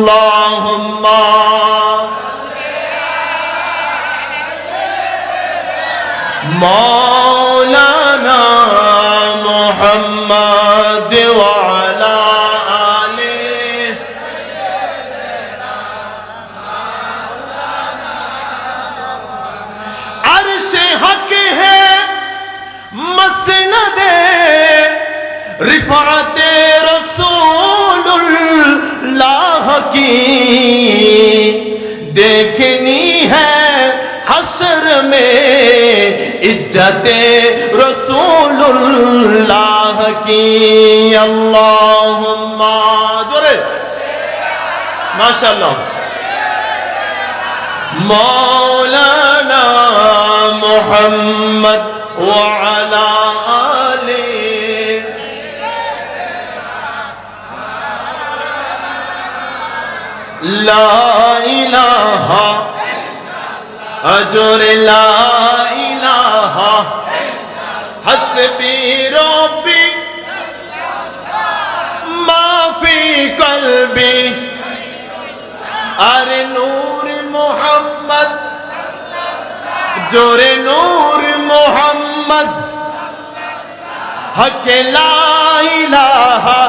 اللهم مولانا محمد وعلى آله عرش حق ہے مسند رفعت کی دیکھنی ہے حشر میں عزت رسول اللہ کی اللہم جورے ماشاءاللہ مولانا محمد وعلا লাইলাহা অজরে লাইলাহা হসবি রব্বি, মাফি কলবি। আর নূর মোহাম্মদ, জোরে নূর মোহাম্মদ। হকে লাইলাহা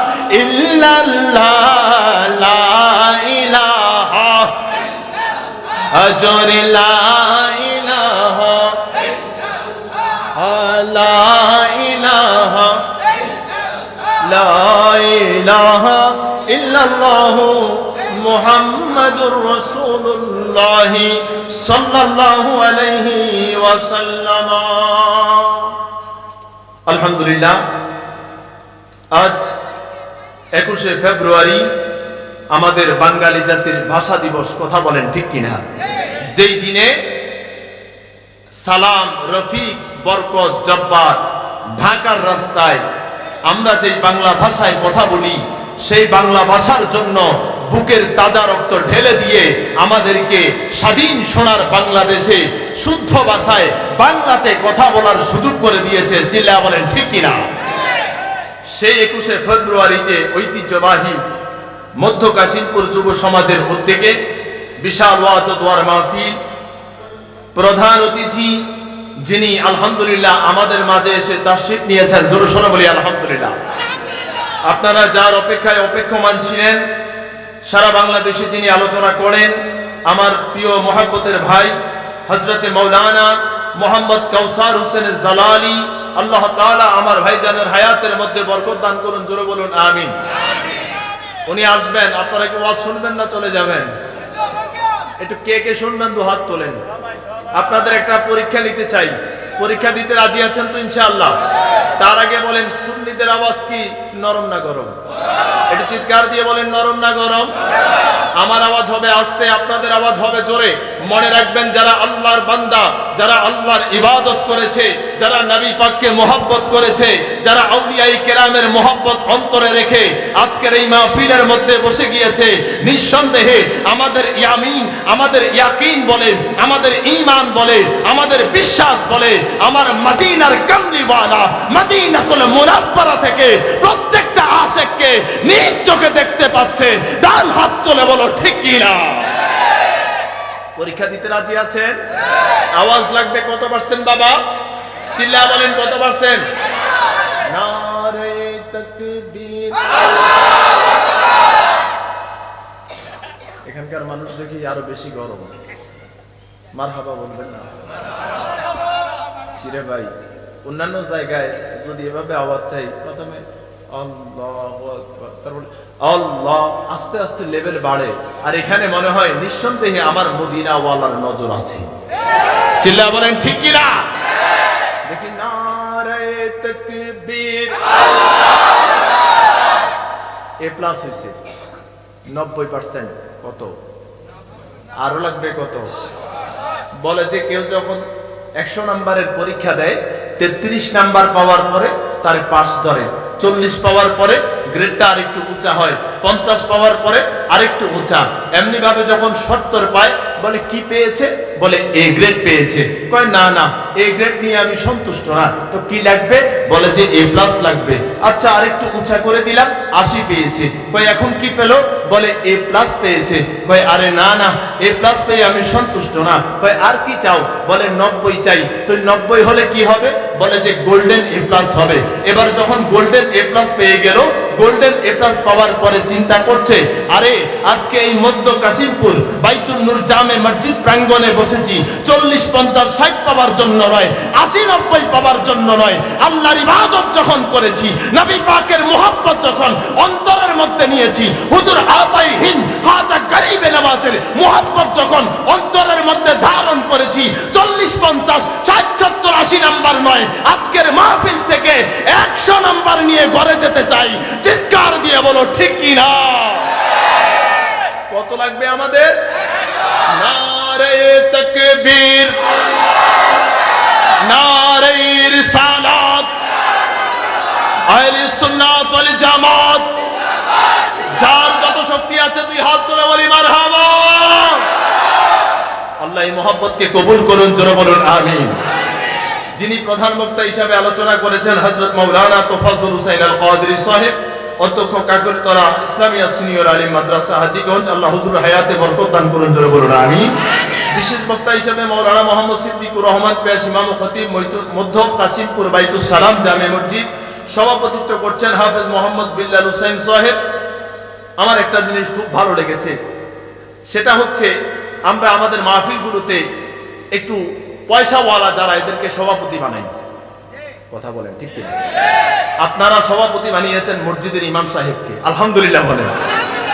ইল্লাল্লাহ। জোরে লা ইলাহা লা ইলাহা লা ইলাহা ইল্লাল্লাহ আলাইহি ওয়াসাল্লাম। আলহামদুলিল্লাহ, আজ একুশে ফেব্রুয়ারি আমাদের বাঙালি জাতির ভাষা দিবস, কথা বলেন ঠিক কিনা? যেই দিনে সালাম, রফিক, বরকত, জব্বার, ঢাকার রাস্তায় আমরা যেই বাংলা ভাষায় কথা বলি, সেই বাংলা ভাষার জন্য বুকের তাজা রক্ত ঢেলে দিয়ে আমাদেরকে স্বাধীন সোনার বাংলাদেশে শুদ্ধ ভাষায় বাংলাতে কথা বলার সুযোগ করে দিয়েছে, জিল্লা বলেন, ঠিক কিনা? সেই একুশে ফেব্রুয়ারিতে ঐতিহ্যবাহী মধ্য কাশিমপুর যুব সমাজের উদ্যোগে বিশাল ওয়াজ ও দোয়ার মাহফিল। প্রধান অতিথি যিনি আলহামদুলিল্লাহ আমাদের মাঝে এসে তাশরিফ নিয়েছেন, জোর শোনা বলি আলহামদুলিল্লাহ। আপনারা যার অপেক্ষায় অপেক্ষমান ছিলেন, সারা বাংলাদেশে যিনি আলোচনা করেন, আমার প্রিয় মহাব্বতের ভাই হজরতে মৌলানা মোহাম্মদ কৌসার হোসেনের জালালি, আল্লাহ তাআলা আমার ভাইজানের হায়াতের মধ্যে বরকত দান করুন, জোরে বলুন, আমিন। উনি আসবেন, আপনারা কি ওয়াজ শুনবেন না চলে যাবেন? একটু কে কে শুনবেন, দু হাত তোলেন। আপনাদের একটা পরীক্ষা নিতে চাই। পরীক্ষা দিতে রাজি আছেন তো ইনশাআল্লাহ? তার আগে বলেন, সুন্নিদের আওয়াজ কি? নরম না গরম? একটু চিৎকার দিয়ে বলেন, নরম না গরম? আমার আওয়াজ হবে আস্তে, আপনাদের আওয়াজ হবে জোরে। মনে রাখবেন, যারা আল্লাহর বান্দা, যারা আল্লাহর ইবাদত করেছে, যারা নবী পাককে মোহব্বত করেছে, যারা আউলিয়াই কেরামের মোহব্বত অন্তরে রেখে আজকের এই মাহফিলের মধ্যে বসে গিয়েছে, নিঃসন্দেহে আমাদের ইয়ামিন, আমাদের ইয়াকিন বলে, আমাদের ঈমান বলে, আমাদের বিশ্বাস বলে, আমার মদিনার কামলিওয়ালা, মদিনাতুল মুনাফফারা থেকে প্রত্যেকটা আশেককে নিজ চোখে দেখতে পাচ্ছে, ডান হাত তুলে বলো, ঠিক কি না? পরীক্ষা দিতে রাজি আছেন? আওয়াজ লাগবে কত পার্সেন্ট বাবা? চিল্লা বলেন কত তাকবীর। এখানকার মানুষ দেখি আরও বেশি গরম। মারহাবা বলবেন না। কিরে ভাই, অন্যান্য জায়গায় যদি এভাবে আওয়াজ চাই, প্রথমে তারপর আল্লাহ আস্তে আস্তে লেভেল বাড়ে। আর এখানে মনে হয় নিঃসন্দেহে আমার মদিনা ওয়ালার নজর আছে। চিল্লা বলেন, ঠিক কি না? দেখি নারে এ প্লাস হয়েছে নব্বই পার্সেন্ট কত? আরও লাগবে কত? বলে যে কেউ যখন একশো নাম্বারের পরীক্ষা দেয়, তেত্রিশ নাম্বার পাওয়ার পরে তার পাস ধরে। চল্লিশ পাওয়ার পরে গ্রেডটা আর একটু উঁচা হয়। পঞ্চাশ পাওয়ার পরে আরেকটু উঁচা। এমনি ভাবে যখন সত্তর পায়, বলে, কি পেয়েছে? বলে, এ গ্রেড পেয়েছে। কয়, না না, এ গ্রেড নিয়ে আমি সন্তুষ্ট না। তো কি লাগবে? বলে যে, এ প্লাস লাগবে। আচ্ছা আরেকটু উঁচা করে দিলাম, আশি পেয়েছে। কয়, এখন কি পেল? বলে, এ প্লাস পেয়েছে। কয়, আরে, না না, এ প্লাস পেয়ে আমি সন্তুষ্ট না। কয়, আর কি চাও? বলে, নব্বই চাই। তো নব্বই হলে কি হবে? বলে যে, গোল্ডেন এ প্লাস হবে। এবার যখন গোল্ডেন এ প্লাস পেয়ে গেল, গোল্ডেন এ প্লাস পাওয়ার পরে চিন্তা করছে, আরে আজকে এই মধ্য কাশিমপুর বাইতুল নূর জামে মসজিদ প্রাঙ্গণে বসেছি, চল্লিশ, পঞ্চাশ, ষাট পাওয়ার জন্য নয়, আশি, নব্বই পাওয়ার জন্য নয়, আল্লাহর ইবাদত যখন করেছি, নবী পাকের মোহাব্বত যখন অন্তরের মধ্যে নিয়েছি, হুজুর আতাইহীন হাজা গরিবে নামাজের মোহাব্বত যখন অন্তরের মধ্যে ধারণ করেছি, চল্লিশ, পঞ্চাশ, ষাট, সত্তর, আশি নাম্বার নয়, আজকের মাহফিল থেকে একশো নাম্বার নিয়ে ঘরে যেতে চাই, চিৎকার দিয়ে বলো, ঠিক কি কত লাগবে আমাদের? নারে নারে সুন্নাত জামাত। যার শক্তি আছে তুই হাত তুলে বলি আল্লাহ এই মোহাম্মতকে কবুল করুন, জোরে বলুন, আমিন। যিনি প্রধান বক্তা হিসাবে আলোচনা করেছেন হজরত মৌলানা তোফাজুল হুসাইন আল কাদরি সাহেব অধ্যক্ষ কাকুরতলা ইসলামিয়া সিনিয়র আলিম মাদ্রাসা হাজীগঞ্জ, আল্লাহ হুজুর হায়াতে বরকত দান করুন, জোরে বলুন, আমিন। বিশেষ বক্তা হিসেবে মাওলানা মোহাম্মদ সিদ্দিকুর রহমান, পেশ ইমাম খতিব মধ্য কাশিমপুর বাইতুস সালাম জামে মসজিদ সভাপতিত্ব করছেন হাফেজ মোহাম্মদ বিল্লাল হুসাইন সাহেব। আমার একটা জিনিস খুব ভালো লেগেছে, সেটা হচ্ছে আমরা আমাদের মাহফিলগুলোতে একটু পয়সাওয়ালা যারা এদেরকে সভাপতি বানাই। কথা বলেন, ঠিক কিনা? আপনারা সভাপতি বানিয়েছেন মসজিদের ইমাম সাহেবকে, আলহামদুলিল্লাহ বলেন।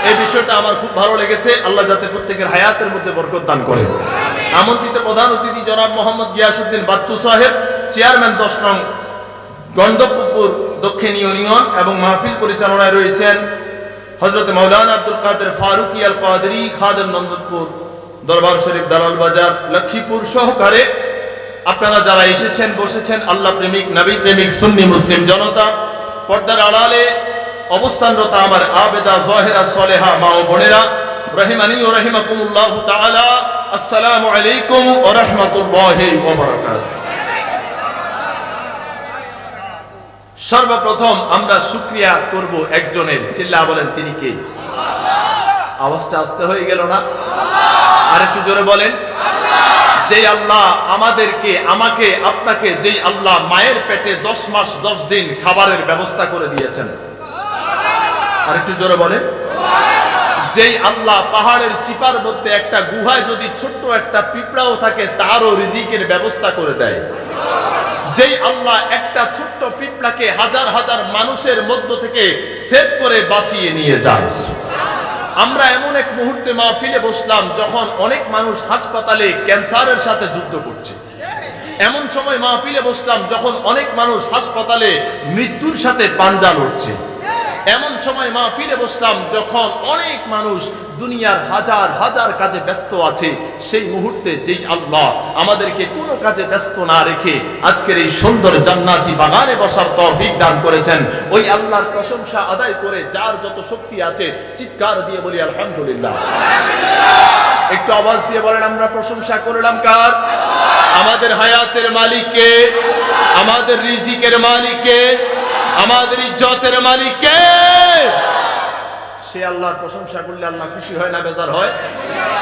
এই বিষয়টা আমার খুব ভালো লেগেছে, আল্লাহ যাতে প্রত্যেকের হায়াতের মধ্যে বরকত দান করেন আমন্ত্রিত প্রধান অতিথি জনাব মোহাম্মদ গিয়াসুদ্দিন বাচ্চু সাহেব, চেয়ারম্যান দশ নং গন্ধপুকুর দক্ষিণ ইউনিয়ন এবং মাহফিল পরিচালনায় রয়েছেন হজরত মৌলানা আব্দুল কাদের ফারুকি আল কাদরি খাদের নন্দনপুর দরবার শরীফ দালাল বাজার, লক্ষ্মীপুর সহকারে আপনারা যারা এসেছেন, বসেছেন, আল্লাহ প্রেমিক, নবী প্রেমিক, সুন্নি, মুসলিম জনতা, পর্দার আড়ালে অবস্থানরত আমার আবেদা, জহেরা, সলেহা মা ও বোনেরা, রহিমানি ও রহিমাকুমুল্লাহ তাআলা, আসসালামু আলাইকুম ওয়া রাহমাতুল্লাহি ওয়া বারাকাতুহু। সর্বপ্রথম আমরা শুক্রিয়া করব একজনের। চিল্লা বলেন, তিনি কে? আওয়াজটা আসতে হয়ে গেল না? আর একটু জোরে বলেন। যেই আল্লাহ আমাদেরকে, আমাকে, আপনাকে যেই আল্লাহ মায়ের পেটে দশ মাস, দশ দিন খাবারের ব্যবস্থা করে দিয়েছেন। আর একটু জোরে বলেন। যেই আল্লাহ পাহাড়ের চিপার মধ্যে একটা গুহায় যদি ছোট্ট একটা পিঁপড়াও থাকে, তারও রিজিকের ব্যবস্থা করে দেয়। যেই আল্লাহ একটা ছোট্ট পিঁপড়াকে হাজার হাজার মানুষের মধ্য থেকে সেভ করে বাঁচিয়ে নিয়ে যায়। আমরা এমন এক মুহূর্তে মাহফিলে বসলাম যখন অনেক মানুষ হাসপাতালে ক্যান্সারের সাথে যুদ্ধ করছে। এমন সময় মাহফিলে বসলাম যখন অনেক মানুষ হাসপাতালে মৃত্যুর সাথে পাঞ্জা লড়ছে। এমন সময় মাহফিলে বসলাম যখন অনেক মানুষ দুনিয়ার হাজার হাজার কাজে ব্যস্ত আছে। সেই মুহূর্তে যেই আল্লাহ আমাদেরকে কোনো কাজে ব্যস্ত না রেখে আজকের এই সুন্দর জান্নাতি বাগানে বসার তৌফিক দান করেছেন। ওই আল্লাহর প্রশংসা আদায় করে যার যত শক্তি আছে চিৎকার দিয়ে বলি, আলহামদুলিল্লাহ। একটু আওয়াজ দিয়ে বলেন, আমরা প্রশংসা করলাম কার? আমাদের হায়াতের মালিককে, আমাদের রিজিকের মালিককে আমাদের ইজ্জতের মালিককে সে আল্লাহর প্রশংসা করলে আল্লাহ খুশি হয় না, বেজার হয়।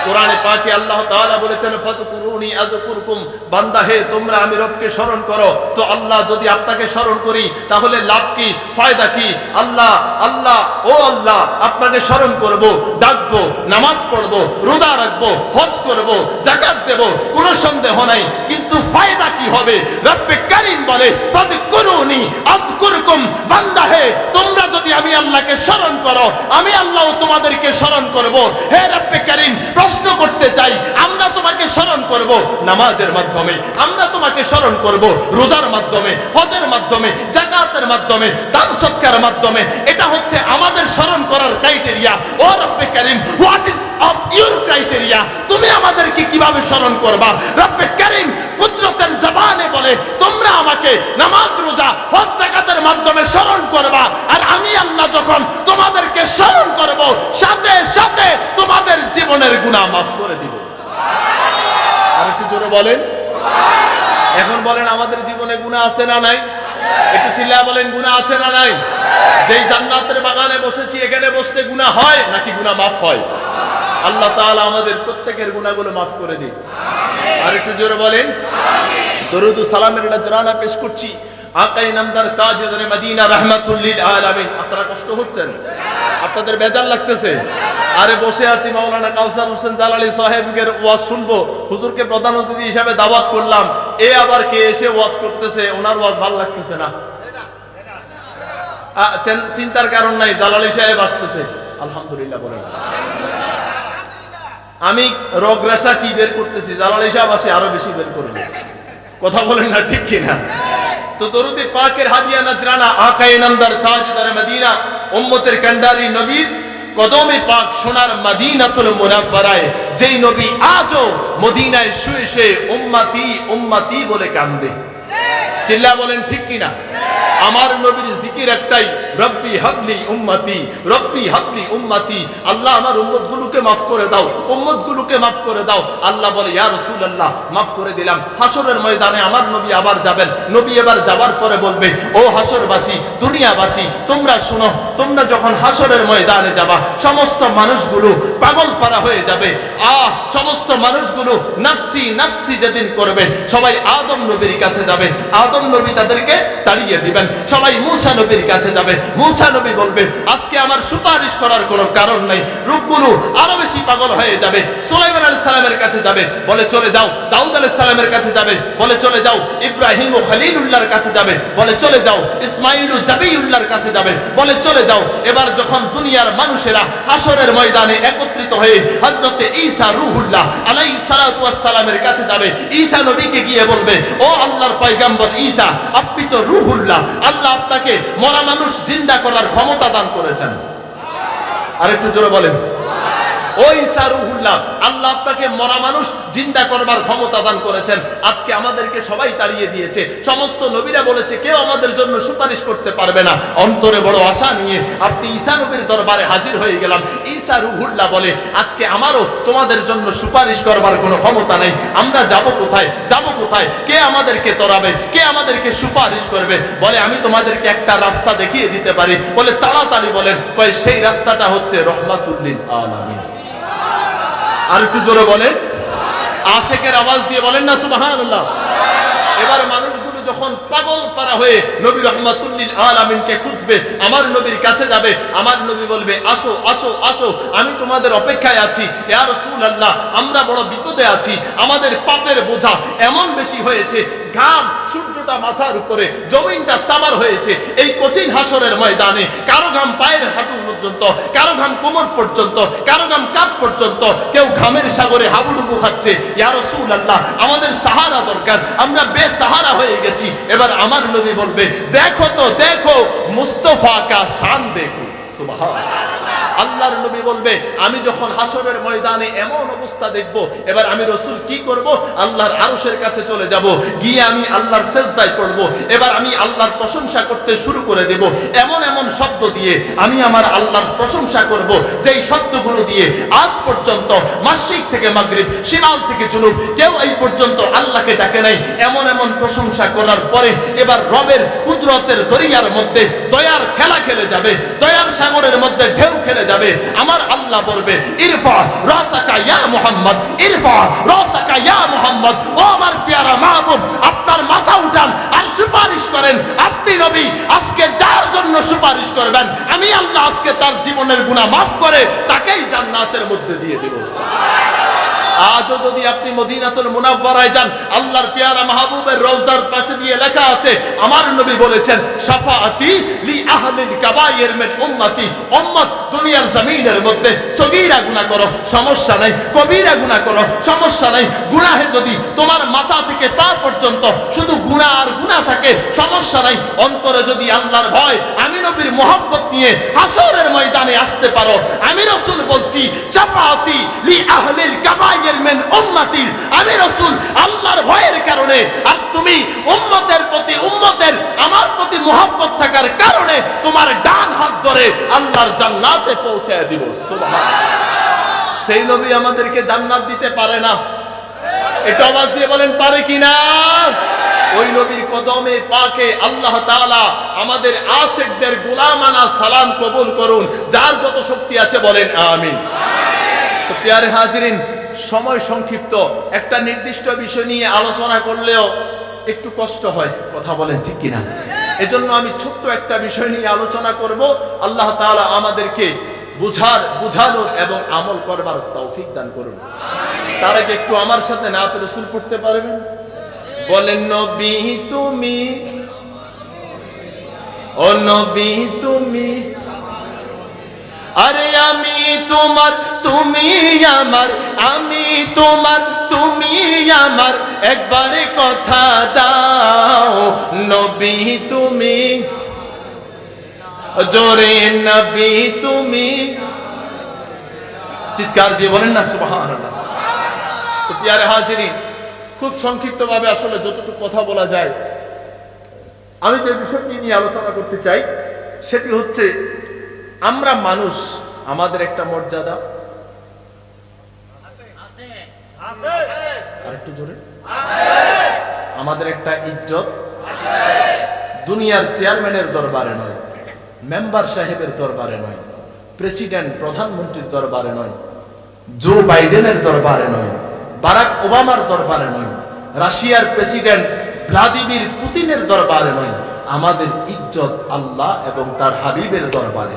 কোরআনে পাকে আল্লাহ তাআলা বলেছেন ফাতকুরুনি আযকুরকুম। বান্দা, হে, তোমরা আমি রবকে স্মরণ করো। তো আল্লাহ, যদি আপনাকে স্মরণ করি, তাহলে লাভ কি, ফায়দা কি? আল্লাহ আল্লাহ, ও আল্লাহ, আপনাকে স্মরণ করব, ডাকবো, নামাজ পড়ব, রোজা রাখব, হজ করব জাকাত দেব, কোনো সন্দেহ নাই। কিন্তু ফায়দা কি হবে? রব্বে কারীম বলে ফাতকুরুনি আযকুরকুম। বান্দা, হে, তোমরা যদি আমি আল্লাহকে স্মরণ করো, আমি আল্লাহ তোমাদেরকে স্মরণ করব। হে রব্বে কারীম, প্রশ্ন করতে চাই, আমরা তোমাকে স্মরণ করব নামাজের মাধ্যমে, আমরা তোমাকে স্মরণ করব রোজার মাধ্যমে, হজের মাধ্যমে জাকাতের মাধ্যমে, দান সৎকার মাধ্যমে। এটা হচ্ছে আমাদের স্মরণ করার ক্রাইটেরিয়া ও রব্বে কারীম what is of your criteria তুমি আমাদেরকে কীভাবে স্মরণ করবা? রব্বে কারিম কুদরতের জবানে বলে, তোমরা আমাকে নামাজ, রোজা, হজ জাকাতের মাধ্যমে স্মরণ করবা। আর আমি আল্লাহ যখন তোমাদেরকে স্মরণ করব, সাথে সাথে তোমাদের জীবনের গুনাহ মাফ করে দিব। আর একটু জোরে বলেন। এখন বলেন, আমাদের জীবনে গুনাহ আছে না নাই? একটু চিল্লা বলেন, গুনাহ আছে না নাই? যেই জান্নাতের বাগানে বসেছি, এখানে বসতে গুনাহ হয় নাকি গুনাহ মাফ হয়? আল্লাহ তাআলা আমাদের প্রত্যেকের গুনাহগুলো মাফ করে দিন। আর একটু জোরে বলেন। দরুদ সালামের নজরানা পেশ করছি। আকাই নামদার তাজেদার মদিনা রহমাতুল্লিল আলামিন। আপনারা কষ্ট হচ্ছেন? আপনাদের বেজার লাগতেছে? আরে বসে আছি মাওলানা কাউসার হোসেন জালালি সাহেবের ওয়াজ শুনব। হুজুরকে প্রধান অতিথি হিসাবে দাওয়াত করলাম। এ আবার কে এসে ওয়াজ করতেছে? ওনার ওয়াজ ভালো লাগতেছে না। চিন্তার কারণ নাই জালালি সাহেব আসতেছে। আলহামদুলিল্লাহ বলেন। আমি রগরাসা কি বের করতেছি? জালালি সাহেব আসে আরও বেশি বের করবে। কথা বলেন না, ঠিক কিনা? তো দরুদে পাকের হাদিয়া নজরানা, আকায়ে নামদার তাজদার মদিনা, উম্মতের কান্ডারি নবীর কদমে পাক সোনার মদিনাতুল মুনাব্বারায়, যেই নবী আজও মদিনায় শুয়ে শুয়ে উম্মতি উম্মতি বলে কান্দে। চিল্লা বলেন, ঠিক কিনা? আমার নবীর জিকির একটাই, রব্বি হাবলি উম্মতি, রব্বি হাবলি উম্মতি, আল্লাহ আমার উম্মত গুলোকে মাফ করে দাও উম্মত গুলোকে মাফ করে দাও। আল্লাহ বলে, ইয়া রাসূলুল্লাহ, মাফ করে দিলাম। হাসরের ময়দানে আমার নবী আবার যাবেন। নবী এবার যাবার পরে বলবে, ও হাসরবাসী দুনিয়াবাসী, তোমরা শুনো তোমরা যখন হাসরের ময়দানে যাবা, সমস্ত মানুষগুলো পাগল পারা হয়ে যাবে। আহ, সমস্ত মানুষগুলো নাফসি নাফসি যেদিন করবে, সবাই আদম নবীর কাছে যাবে। আদম নবী তাদেরকে তাড়িয়ে দিবেন। সবাই মুসা নবীর কাছে যাবে। মুসা নবী বলবে, আজকে আমার সুপারিশ করার কোনো কারণ নাই। রূপগুলো আরও বেশি পাগল হয়ে যাবে। সুলাইমান আলাইহিস সালামের কাছে যাবে। বলে, চলে যাও। দাউদ আলাইহিস সালামের কাছে যাবে। বলে, চলে যাও। ইব্রাহিম ও খলিলুল্লাহর কাছে যাবে। বলে, চলে যাও। ইসমাইল ও জাবিউল্লাহর কাছে যাবে। বলে, চলে যাও। এবার যখন দুনিয়ার মানুষেরা হাসরের ময়দানে একত্রিত হয়ে হজরতে ঈসা রুহুল্লাহ আলাই সালাতামের কাছে যাবে, ঈসা নবীকে গিয়ে বলবে, ও আল্লাহর পাইগাম্বর ঈসা, আপনি তো রুহুল্লাহ, আল্লাহ আপনাকে মরা মানুষ জিন্দা করার ক্ষমতা দান করেছেন। আর একটু জোরে বলেন। ওই সারুহুল্লাহ, আল্লাহ আপনাকে মরা মানুষ জিন্দা করবার ক্ষমতা দান করেছেন। আজকে আমাদেরকে সবাই তাড়িয়ে দিয়েছে। সমস্ত নবীরা বলেছে, কেউ আমাদের জন্য সুপারিশ করতে পারবে না। অন্তরে বড় আশা নিয়ে আপনি ঈসা নবীর দরবারে হাজির হয়ে গেলাম। ঈসা রুহুল্লাহ বলে, আজকে আমারও তোমাদের জন্য সুপারিশ করবার কোনো ক্ষমতা নেই। আমরা যাব কোথায়? যাব কোথায়? কে আমাদেরকে তরাবে? কে আমাদেরকে সুপারিশ করবে? বলে, আমি তোমাদেরকে একটা রাস্তা দেখিয়ে দিতে পারি। বলে, তাড়াতাড়ি বলেন। সেই রাস্তাটা হচ্ছে রহমাতুল্লিল আলামিন। আর একটু জোরে বলেন। আশেকের আওয়াজ দিয়ে বলেন না, সুবহানাল্লাহ। এবার মানুষগুলো যখন পাগল পারা হয়ে নবী রহমাতুল্লিল আলামিনকে খুঁজবে, আমার নবীর কাছে যাবে, আমার নবী বলবে, আসো আসো আসো, আমি তোমাদের অপেক্ষায় আছি। ইয়ার সুল আল্লাহ আমরা বড় বিপদে আছি। আমাদের পাপের বোঝা এমন বেশি হয়েছে ঘাম সূর্যটা মাথার উপরে, জমিনটা তামার হয়েছে। এই কঠিন হাসরের ময়দানে কারও ঘাম পায়ের হাঁটু পর্যন্ত, কারও ঘাম কোমর পর্যন্ত, কারও ঘাম কাঁধ পর্যন্ত, কেউ ঘামের সাগরে হাবুডুবু খাচ্ছে। ইয়া রাসূলুল্লাহ, আমাদের সাহারা দরকার, আমরা বেসাহারা হয়ে গেছি। এবার আমার নবী বলবে, দেখো তো, দেখো, মুস্তফা কা শান দেখো। আল্লাহর নবী বলবে, আমি যখন হাসরের ময়দানে এমন অবস্থা দেখব, এবার আমি রসুল কি করব? আল্লাহর আরশের কাছে চলে যাব, গিয়ে আমি আল্লাহর সেজদায় পড়ব, এবার আমি আল্লাহর প্রশংসা করতে শুরু করে দেব। এমন এমন শব্দ দিয়ে আমি আমার আল্লাহর প্রশংসা করব, যেই শব্দগুলো দিয়ে আজ পর্যন্ত মাসিক থেকে মাগরিব, শিমাল থেকে জুনুব কেউ এই পর্যন্ত আল্লাহকে ডাকে নাই। এমন এমন প্রশংসা করার পরে এবার রবের কুদরতের দরিয়ার মধ্যে দয়ার খেলা খেলে যাবে, দয়ার সাগরের মধ্যে ঢেউ খেলে যাবে। আমার আল্লাহ বলবে ইরফা রাসাকা ইয়া মুহাম্মদ ইরফা রাসাকা ইয়া মুহাম্মদ। ও আমার পেয়ারা মাহবুব, আপনার মাথা উঠান আর সুপারিশ করেন। আপনি নবী, আজকে যার জন্য সুপারিশ করবেন, আমি আল্লাহ আজকে তার জীবনের গুনাহ মাফ করে তাকেই জান্নাতের মধ্যে দিয়ে দেব। আজও যদি আপনি মদিনাতুল মুনাওয়ারায় যান, আল্লাহর পেয়ারা মাহবুবের রওজার পাশে দিয়ে লেখা আছে, আমার নবী বলেছেন, শাফাআতি লি আহলিল কাবায়ের মিন উম্মতি। উম্মত দুনিয়ার জমিনের মধ্যে সগীরা গুনাহ করো, সমস্যা নাই। কবিরা গুনাহ করো, সমস্যা নাই। গুনাহে যদি তোমার মাথা থেকে পা পর্যন্ত শুধু গুনাহ আর গুনাহ থাকে, সমস্যা নাই। অন্তরে যদি আল্লাহর ভয়, আমি নবীর মোহব্বত নিয়ে হাসরের ময়দানে আসতে পারো। আমি রসুল বলছি, শাফাআতি লি আহলিল কাবাইর মিন উম্মতি। আমি রাসূল আল্লাহর ভয়ের কারণে আর তুমি উম্মতের প্রতি উম্মতের আমার প্রতি মোহাব্বত থাকার কারণে তোমার ডান হাত ধরে আল্লাহর জান্নাতে পৌঁছায় দিব। সেই নবী আমাদেরকে জান্নাত দিতে পারে না। এটা আওয়াজ দিয়ে বলেন, পারে কিনা ওই নবীর কদমে পাকে আল্লাহ তাআলা আমাদের আশেকদের গোলামানা সালাম কবুল করুন। যার যত শক্তি আছে বলেন, আমিন। তো প্যারে হাজিরিন সময় সংক্ষিপ্ত। একটা নির্দিষ্ট বিষয় নিয়ে আলোচনা করলেও একটু কষ্ট হয় কথা বলেন ঠিক কিনা? এজন্য আমি ছোট্ট একটা বিষয় নিয়ে আলোচনা করব। আল্লাহ তাআলা আমাদেরকে বুঝার বুঝানোর এবং আমল করবার তৌফিক দান করুন। তার আগে একটু আমার সাথে নাত রসুল পড়তে পারবেন? বলেন নবী তুমি ও নবী তুমি আরে আমি তোমার তুমি আমার, আমি তোমার, তুমি আমার। একবারে কথা দাও, নবী তুমি। জোরে নবী তুমি। চিৎকার দিয়ে বলেন না, সুবহানাল্লাহ। তো হাজিরিন, খুব সংক্ষিপ্ত ভাবে আসলে যতটুকু কথা বলা যায়, আমি যে বিষয়টি নিয়ে আলোচনা করতে চাই, সেটি হচ্ছে আমরা মানুষ, আমাদের একটা মর্যাদা। জোরে। আমাদের একটা ইজ্জত। দুনিয়ার চেয়ারম্যানের দরবারে নয়, মেম্বার সাহেবের দরবারে নয়, প্রেসিডেন্ট, প্রধানমন্ত্রীর দরবারে নয়, জো বাইডেনের দরবারে নয়, বারাক ওবামার দরবারে নয়, রাশিয়ার প্রেসিডেন্ট ভ্লাদিমির পুতিনের দরবারে নয়, আমাদের ইজ্জত আল্লাহ এবং তার হাবিবের দরবারে।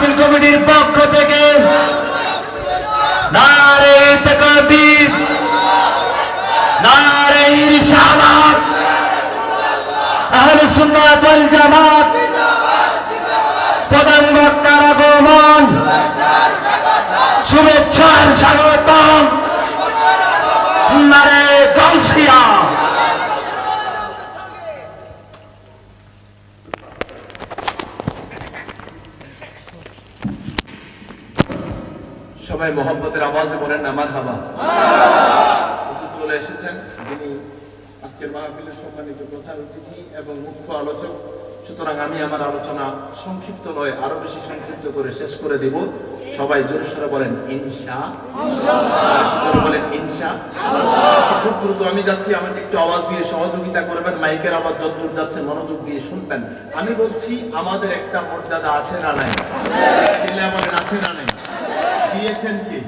মাহফিল কমিটির পক্ষ থেকে নারে তকবীর, নারে রিসালাত আহলে সুন্নাত ওয়াল জামাত, প্রধান বক্তার আগমন শুভেচ্ছার স্বাগতম। নারে সবাই মোহাম্মতের আওয়াজে বলেন আমার হাবা চলে এসেছেন, যিনি আজকের মাহফিলের সম্মানিত প্রধান অতিথি এবং মুখ্য আলোচক। সুতরাং আমি আমার আলোচনা সংক্ষিপ্ত নয়, আরও বেশি সংক্ষিপ্ত করে শেষ করে দিব। সবাই জোরে সরে বলেন, ইনশা। বলেন, ইনশা। খুব দ্রুত আমি যাচ্ছি, আমাকে একটু আওয়াজ দিয়ে সহযোগিতা করবেন, মাইকের আওয়াজ যতদূর যাচ্ছে মনোযোগ দিয়ে শুনবেন। আমি বলছি, আমাদের একটা মর্যাদা আছে না নাই? আছে না নাই? দিয়েছেন কি?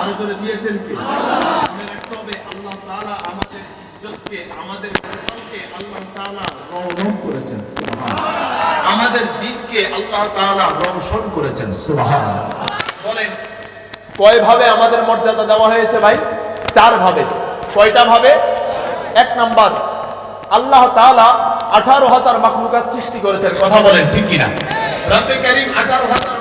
আরও জোরে দিয়েছেন কি? আল্লাহ আমাদের মর্যাদা দেওয়া হয়েছে ভাই? চার ভাবে। কয়টা ভাবে? এক নাম্বার, আল্লাহ তাআলা আঠারো হাজার মাখলুকাত সৃষ্টি করেছেন। কথা বলেন ঠিক কিনা? আঠারো হাজার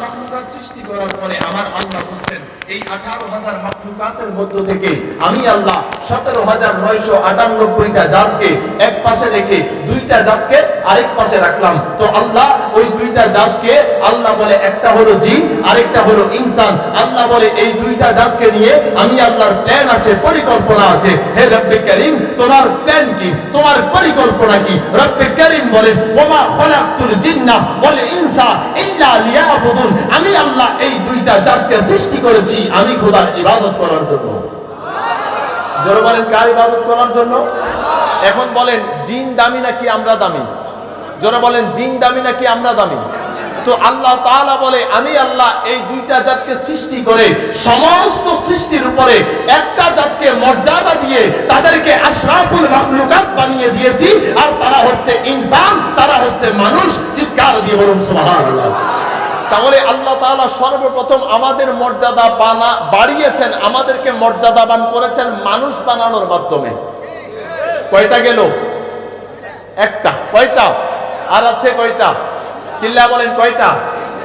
করার পরে আমার আল্লাহ বলছেন, এই আঠারো হাজার মাসলুকাতের মধ্য থেকে আমি আল্লাহ সতেরো হাজার নয়শো আটানব্বইটা জাতকে এক পাশে রেখে দুইটা জাতকে আরেক পাশে রাখলাম। তো আল্লাহ ওই দুইটা জাতকে আল্লাহ বলে একটা হলো জিন, আরেকটা হলো ইনসান। আল্লাহ বলে এই দুইটা জাতকে নিয়ে আমি আল্লাহর প্ল্যান আছে, পরিকল্পনা আছে। হে রব্বে করিম, তোমার প্ল্যান কি? তোমার পরিকল্পনা কি? রব্বে করিম বলে, ওমা খলাকতুল জিন্না বলে ইনসা ইল্লা লিয়াবুদুন। আমি আল্লাহ এই দুইটা জাতকে সৃষ্টি করেছি, আমি খোদার ইবাদত করার জন্য। জোরে বলেন, কার ইবাদত করার জন্য? এখন বলেন, জিন দামি নাকি আমরা দামি? জোরে বলেন, জিন দামি নাকি আমরা দামি? তো আল্লাহ তাআলা বলে, আমি আল্লাহ এই দুইটা জাতকে সৃষ্টি করে সমস্ত সৃষ্টির উপরে একটা জাতকে মর্যাদা দিয়ে তাদেরকে আশরাফুল মাখলুকাত বানিয়ে দিয়েছি, আর তারা হচ্ছে ইনসান, তারা হচ্ছে মানুষ, চিৎকার দিয়ে বলুন তাহলে আল্লাহ তাআলা সর্বপ্রথম আমাদের মর্যাদা বানা, বাড়িয়েছেন, আমাদেরকে মর্যাদাবান করেছেন মানুষ বানানোর মাধ্যমে। কয়টা গেল? একটা, কয়টা? আর আছে কয়টা? চিল্লা বলেন কয়টা?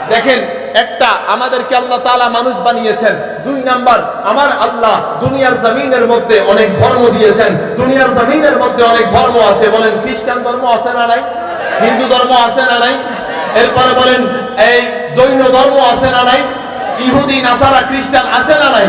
দেখেন, একটা আমাদেরকে আল্লাহ তালা মানুষ বানিয়েছেন। দুই নাম্বার, আমার আল্লাহ দুনিয়ার জমিনের মধ্যে অনেক ধর্ম দিয়েছেন। দুনিয়ার জমিনের মধ্যে অনেক ধর্ম আছে। বলেন, খ্রিস্টান ধর্ম আছে না নাই? হিন্দু ধর্ম আছে না নাই? এরপরে বলেন, এই জৈন ধর্ম আছে না নাই? ইহুদি, নাসারা, খ্রিস্টান আছে না নাই?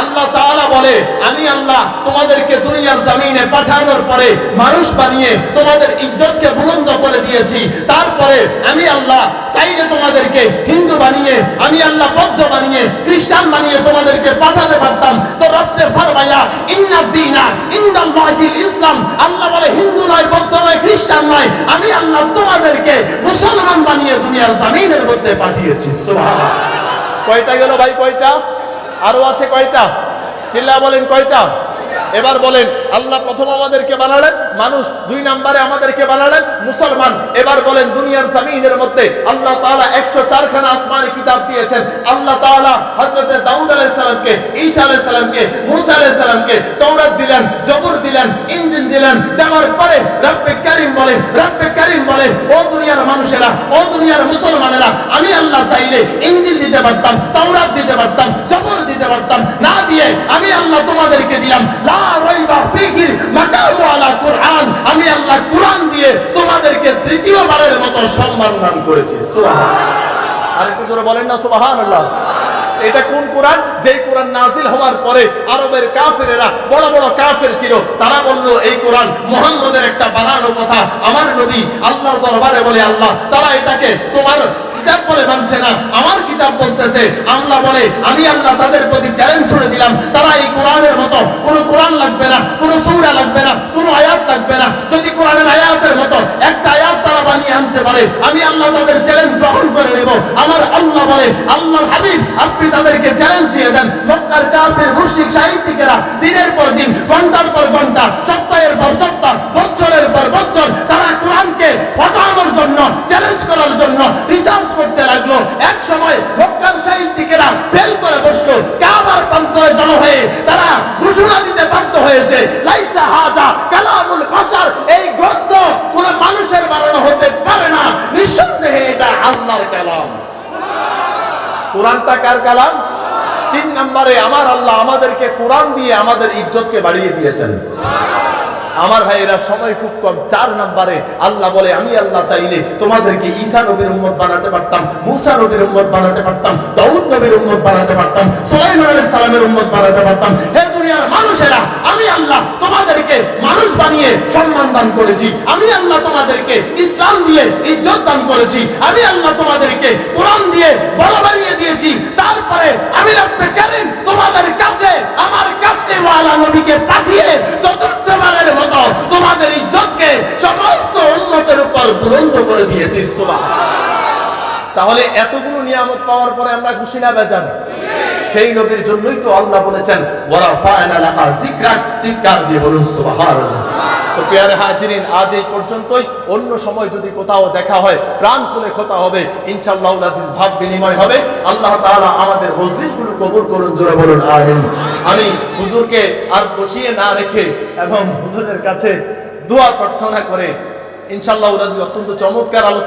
আল্লাহ তাআলা বলে, আমি আল্লাহ তোমাদেরকে দুনিয়ার জমিনে পাঠানোর পরে মানুষ বানিয়ে তোমাদের ইজ্জতকে বুলন্দ করে দিয়েছি। তারপরে আমি আল্লাহ চাইলে তোমাদেরকে হিন্দু বানিয়ে, আমি আল্লাহ বৌদ্ধ বানিয়ে, খ্রিস্টান বানিয়ে তোমাদেরকে পাঠাতে পারতাম। তো রব্বে ফরমায়া, ইন্না দিনা ইন্দাল্লাহিল ইসলাম। আল্লাহ বলে, হিন্দু নয়, বৌদ্ধ নয়, খ্রিস্টান নয়। আমি আল্লাহ তোমাদেরকে মুসলমান বানিয়ে দুনিয়ার জমিনের মধ্যে পাঠিয়েছি। সুবহানাল্লাহ। কয়টা গেল ভাই, কয়টা? আরও আছে কয়টা? চিল্লা বলেন কয়টা? এবার বলেন আল্লাহ প্রথম আমাদেরকে বানালেন, মানুষ দুই নাম্বারে আমাদেরকে বানালেন, মুসলমান। এবার বলেন দুনিয়ার জমিনের মধ্যে আল্লাহ তাআলা 104 খানা আসমানি কিতাব দিয়েছেন। আল্লাহ তাআলা হযরতে দাউদ আলাইহিস সালামকে, ঈসা আলাইহিস সালামকে, মুসা আলাইহিস সালামকে তাওরাত দিলেন, জবর দিলেন, ইনজিল দিলেন, দেওয়ার পরে রব্বে কারীম বলেন, রব্বে কারীম বলে ও দুনিয়ার মানুষেরা, ও দুনিয়ার মুসলমানেরা, আমি আল্লাহ চাইলে ইনজিল দিতে পারতাম, তাওরাত দিতে পারতাম, জবর দিতে পারতাম, না দিয়ে আমি আল্লাহ তোমাদেরকে দিলাম। লা রাইবা ফিহির মাকামু আলা কুরআন, আমি আল্লাহ কুরআন দিয়ে তোমাদেরকে তৃতীয়বারের মতো সম্মান দান করেছি। সুবহানাল্লাহ। আর একটু জোরে বলেন না, সুবহানাল্লাহ। এটা কোন কোরআন? যেই কোরআন নাজিল হওয়ার পরে আরবের কাফেরেরা, বড় বড় কাফের ছিল, তারা বলল, এই কোরআন মুহাম্মদের একটা বানানো কথা। আমার নবী আল্লাহর দরবারে বলে, আল্লাহ, তারা এটাকে তোমার কিতাব বলে মানছে না। আমার কিতাব বলতেছে, আল্লাহ বলে, আমি আল্লাহ তাদের প্রতি চ্যালেঞ্জ ছুড়ে দিলাম। তারা এই কোরআনের মতো, কোনো কোরআন লাগবে না, কোনো সূরা লাগবে না, কোনো আয়াত লাগবে না। যদি কোরআনের আয়াতের মতো একটা আয়াত তারা বানিয়ে আনতে পারে, আমি আল্লাহ তাদের চ্যালেঞ্জ গ্রহণ করে নেব। আমার আল্লাহ বলে, আল্লাহর হাবিব, আপনি তাদেরকে চ্যালেঞ্জ দিয়ে দেন। মক্কার কাফের, মুশরিক, সাহিত্যিকেরা দিনের পর দিন, ঘণ্টার পর ঘণ্টা, সপ্তাহের পর সপ্তাহ, বছরের পর বছর, তারা কোরআনকে ফটানোর জন্য চ্যালেঞ্জ করার জন্য রিসার্চ করতে লাগল। এক সময় মক্কার সাহিত্যিকেরা ফেল করে বসল। কাবার প্রান্তরে জড়ো হয়ে তারা ঘোষণা দিতে বাধ্য হয়েছে। লাইসা হাজা কালামুল বাশার এই গ্রন্থ কোন মানুষের বানানো হতে পারে না। নিঃসন্দেহে এটা আল্লাহর কালাম। কোরআনটা কার কালাম? তিন নম্বরে, আমার আল্লাহ আমাদেরকে কোরআন দিয়ে আমাদের ইজ্জতকে বাড়িয়ে দিয়েছেন। আমার ভাইয়েরা, সময় খুব কম। চার নম্বরে আল্লাহ বলে, আমি আল্লাহ চাইলে তোমাদেরকে ঈসা নবীর উম্মত বানাতে পারতাম, মুসা নবীর উম্মত বানাতে পারতাম, দাউদ নবীর উম্মত বানাতে পারতাম, সুলাইমান আলাইহিস সালামের উম্মত বানাতে পারতাম। হে দুনিয়ার মানুষেরা, আমি আল্লাহ তোমাদেরকে মানুষ বানিয়ে সম্মান দান করেছি। আমি আল্লাহ তোমাদেরকে ইসলাম দিয়ে ইজ্জত দান করেছি। আমি আল্লাহ তোমাদেরকে কোরআন দিয়ে বড় বানিয়ে দিয়েছি, তারপরে আমি তোমাদের কাছে আমার কাছে ওয়ালা পাঠিয়ে চতুর্থবারের মতো তোমাদের ইজ্জতকে সমস্ত উন্নতের উপর বুলন্দ করে দিয়েছি তাহলে এতগুলো নিয়ামত পাওয়ার পরে আমরা খুশি না বেজান সেই নবীর জন্যই তো আল্লাহ বলেছেন ওরা ফায়না লাকা চিৎকার দিয়ে বলুন, সুবহানাল্লাহ। তো পেয়ারে হাজিরিন, আজ এই পর্যন্তই। অন্য সময় যদি কোথাও দেখা হয়, প্রাণ খুলে কথা হবে, ইনশাআল্লাহ আজিজ ভাব বিনিময় হবে। আল্লাহ তাআলা আমাদের মজলিসগুলো কবুল করুন, জোরে বলুন, আমিন। আমি হুজুরকে আর বসিয়ে না রেখে এবং হুজুরের কাছে দোয়া প্রার্থনা করে, ইনশাআল্লাহ অত্যন্ত চমৎকার আলোচনা